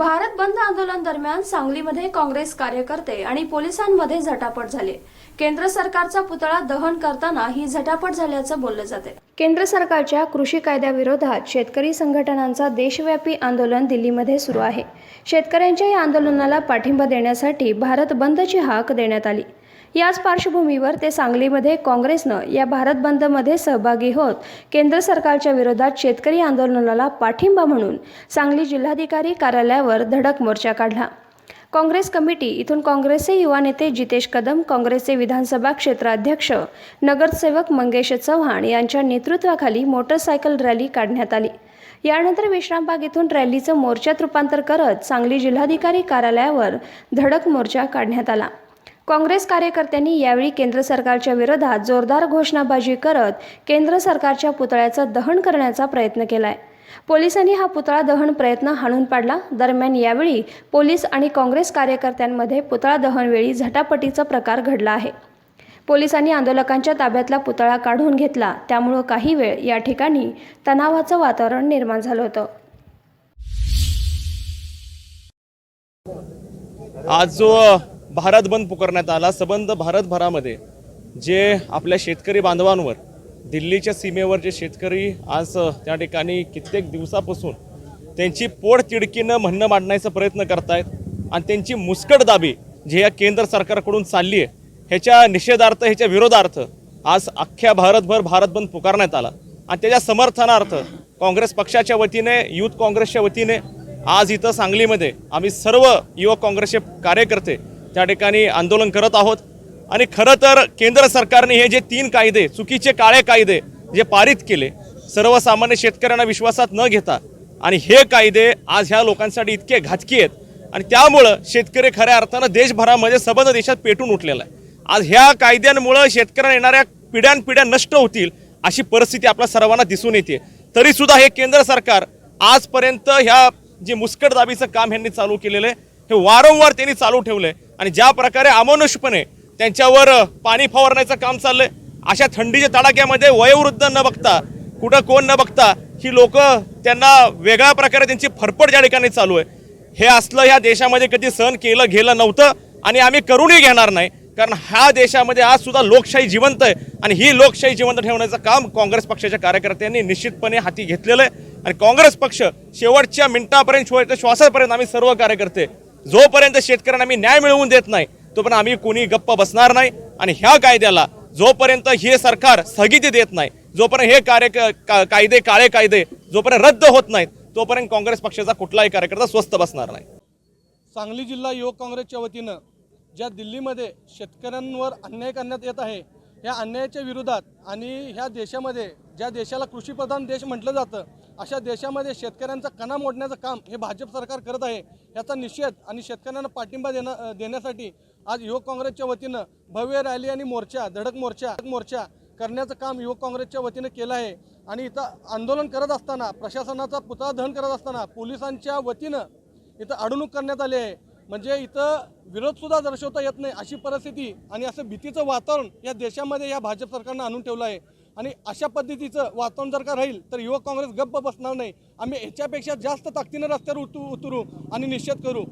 भारत बंद आंदोलन दरम्यान सांगलीमध्ये काँग्रेस कार्यकर्ते आणि पोलिसांमध्ये झटापट झाली. केंद्र सरकारचा पुतळा दहन करताना ही झटापट झाल्याचं बोललं जाते केंद्र सरकारच्या कृषी कायद्याविरोधात शेतकरी संघटनांचा देशव्यापी आंदोलन दिल्लीमध्ये सुरू आहे. शेतकऱ्यांच्या या आंदोलनाला पाठिंबा देण्यासाठी भारत बंदची हाक देण्यात आली. याच पार्श्वभूमीवर ते सांगलीमध्ये काँग्रेसनं या भारत बंदमध्ये सहभागी होत केंद्र सरकारच्या विरोधात शेतकरी आंदोलनाला पाठिंबा म्हणून सांगली जिल्हाधिकारी कार्यालयावर धडक मोर्चा काढला. काँग्रेस कमिटी इथून काँग्रेसचे युवा नेते जितेश कदम काँग्रेसचे विधानसभा क्षेत्राध्यक्ष नगरसेवक मंगेश चव्हाण यांच्या नेतृत्वाखाली मोटरसायकल रॅली काढण्यात आली. यानंतर विश्रामबाग इथून रॅलीचं मोर्चात रूपांतर करत सांगली जिल्हाधिकारी कार्यालयावर धडक मोर्चा काढण्यात आला. काँग्रेस कार्यकर्त्यांनी यावेळी केंद्र सरकारच्या विरोधात जोरदार घोषणाबाजी करत केंद्र सरकारच्या पुतळ्याचं दहन करण्याचा प्रयत्न केलाय. पोलिसांनी हा पुतळा दहन प्रयत्न हाणून पाडला. दरम्यान यावेळी पोलीस आणि काँग्रेस कार्यकर्त्यांमध्ये पुतळा दहनवेळी झटापटीचा प्रकार घडला आहे. पोलिसांनी आंदोलकांच्या ताब्यातला पुतळा काढून घेतला. त्यामुळं काही वेळ या ठिकाणी तणावाचं वातावरण निर्माण झालं होतं. आज जो भारत बंद पुकारण्यात आला. सबंध भारतभरामध्ये जे आपल्या शेतकरी बांधवांवर दिल्लीच्या सीमेवर जे शेतकरी आज त्या ठिकाणी कित्येक दिवसापासून त्यांची पोट तिडकीनं म्हणणं मांडण्याचा प्रयत्न करतायत आणि त्यांची मुस्कट दाबी जी या केंद्र सरकारकडून चालली आहे ह्याच्या निषेधार्थ ह्याच्या विरोधार्थ आज अख्ख्या भारतभर भारत बंद पुकारण्यात आला. आणि त्याच्या समर्थनार्थ काँग्रेस पक्षाच्या वतीने युथ काँग्रेसच्या वतीने आज इथं सांगलीमध्ये आम्ही सर्व युवक काँग्रेसचे कार्यकर्ते त्या ठिकाणी आंदोलन करत आहोत. आणि खरं तर केंद्र सरकारने हे जे तीन कायदे चुकीचे काळे कायदे जे पारित केले सर्वसामान्य शेतकऱ्यांना विश्वासात न घेता आणि हे कायदे आज ह्या लोकांसाठी इतके घातकी आहेत आणि त्यामुळं शेतकरी खऱ्या अर्थानं देशभरामध्ये सबंध देशात पेटून उठलेला आहे. आज ह्या कायद्यांमुळं शेतकऱ्यांना येणाऱ्या पिढ्यानपिढ्या नष्ट होतील अशी परिस्थिती आपल्या सर्वांना दिसून येते. तरीसुद्धा हे केंद्र सरकार आजपर्यंत ह्या जे मुस्कट दाबीचं काम ह्यांनी चालू केलेलं आहे हे वारंवार त्यांनी चालू ठेवलं आहे आणि ज्या प्रकारे अमानुषपणे त्यांच्यावर पाणी फवारण्याचं काम चाललंय अशा थंडीच्या तडाख्यामध्ये वयोवृद्ध न बघता कुठं कोण न बघता ही लोक त्यांना वेगळ्या प्रकारे त्यांची फरफड ज्या ठिकाणी चालू आहे हे असलं ह्या देशामध्ये कधी सहन केलं गेलं नव्हतं आणि आम्ही करूनही घेणार नाही. कारण ह्या देशामध्ये आज सुद्धा लोकशाही जिवंत आहे आणि ही लोकशाही जिवंत ठेवण्याचं काम काँग्रेस पक्षाच्या कार्यकर्त्यांनी निश्चितपणे हाती घेतलेलं आहे. आणि काँग्रेस पक्ष शेवटच्या मिनिटापर्यंत शेवटच्या श्वासापर्यंत आम्ही सर्व कार्यकर्ते जोपर्यंत शेतकऱ्यांना आम्ही न्याय मिळवून देत नाही तोपर्यंत आम्ही कोणी गप्प बसणार नाही आणि ह्या कायद्याला जोपर्यंत हे सरकार स्थगिती देत नाही जोपर्यंत हे कार्य का- कायदे काळे कायदे जोपर्यंत रद्द होत नाहीत तोपर्यंत काँग्रेस पक्षाचा कुठलाही कार्यकर्ता स्वस्थ बसणार नाही. सांगली जिल्हा युवक काँग्रेसच्या वतीनं ज्या दिल्लीमध्ये शेतकऱ्यांवर अन्याय करण्यात येत आहे या अन्यायाच्या विरोधात आणि ह्या देशामध्ये ज्या देशाला कृषीप्रधान देश म्हटलं जातं अशा देशामध्ये शेतकऱ्यांचा कणा मोडण्याचं काम हे भाजप सरकार करत आहे याचा निषेध आणि शेतकऱ्यांना पाठिंबा देणं देण्यासाठी आज युवक काँग्रेसच्या वतीनं भव्य रॅली आणि मोर्चा धडक मोर्चा मोर्चा करण्याचं काम युवक काँग्रेसच्या वतीनं केलं आहे. आणि इथं आंदोलन करत असताना प्रशासनाचा पुतळा दहन करत असताना पोलिसांच्या वतीनं इथं अडवणूक करण्यात आली आहे. म्हणजे इथं विरोधसुद्धा दर्शवता येत नाही अशी परिस्थिती आणि असं भीतीचं वातावरण या देशामध्ये या भाजप सरकारनं आणून ठेवलं आहे. आणि अशा पद्धतीचं वातावरण जर का राहील तर युवक काँग्रेस गप्प बसणार नाही. आम्ही ह्याच्यापेक्षा जास्त ताकदीनं रस्त्यावर उतरू उतरू आणि निषेध करू.